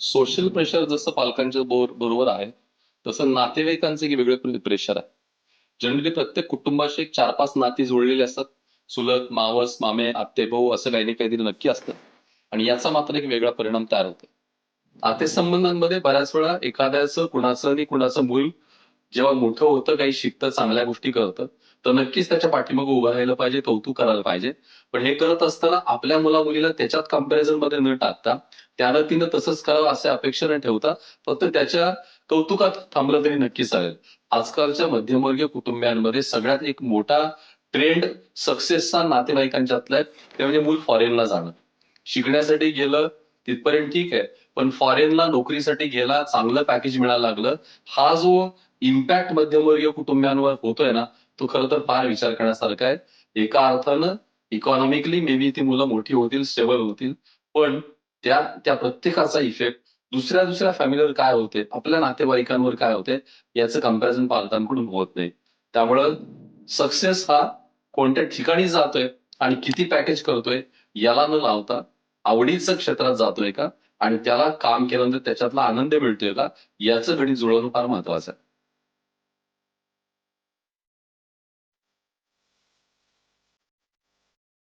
Social pressure जसं पालकांच्या bore बरोबर आहे तसं नातेवाईकांचे एक प्रेशर आहे. जनरली प्रत्येक कुटुंबाशी एक चार पाच नाती जुळलेली असतात. चुलत मावस मामे आत्ते भाऊ असं काही ना काहीतरी नक्की असतं. आणि याचा मात्र एक वेगळा परिणाम तयार होतो. नातेसंबंधांमध्ये बऱ्याच वेळा एखाद्याचं कुणाचं आणि कुणाचं मूल जेव्हा मोठं होतं काही शिकतं चांगल्या गोष्टी करतं तर नक्कीच त्याच्या पाठीमागे उभं राहायला पाहिजे कौतुक करायला पाहिजे. पण हे करत असताना आपल्या मुला मुलीला त्याच्यात कंपॅरिझनमध्ये न टाकता त्यानं तिनं तसंच करावं असे अपेक्षा न ठेवता फक्त त्याच्या कौतुकात थांबलं तरी नक्की चालेल. आजकालच्या मध्यमवर्गीय कुटुंबियांमध्ये सगळ्यात एक मोठा ट्रेंड सक्सेसचा नातेवाईकांच्यातला आहे ते म्हणजे मूल फॉरेनला जाणं. शिकण्यासाठी गेलं तिथपर्यंत ठीक आहे पण फॉरेनला नोकरीसाठी गेला चांगलं पॅकेज मिळायला लागलं हा जो इम्पॅक्ट मध्यमवर्गीय कुटुंबियांवर होतोय ना तो खर तर फार विचार करण्यासारखा आहे. एका अर्थानं इकॉनॉमिकली मे बी ती मुलं मोठी होतील स्टेबल होतील पण त्या त्या प्रत्येकाचा इफेक्ट दुसऱ्या दुसऱ्या फॅमिलीवर काय होते आपल्या नातेवाईकांवर काय होते याचं कंपॅरिझन पालकांकडून होत नाही. त्यामुळं सक्सेस हा कोणत्या ठिकाणी जातोय आणि किती पॅकेज करतोय याला न लावता आवडीचं क्षेत्रात जातोय का? आणि त्याला काम केल्यानंतर त्याच्यातला आनंद मिळतोय का? याचं घडी जुळवणं फार महत्वाचं आहे.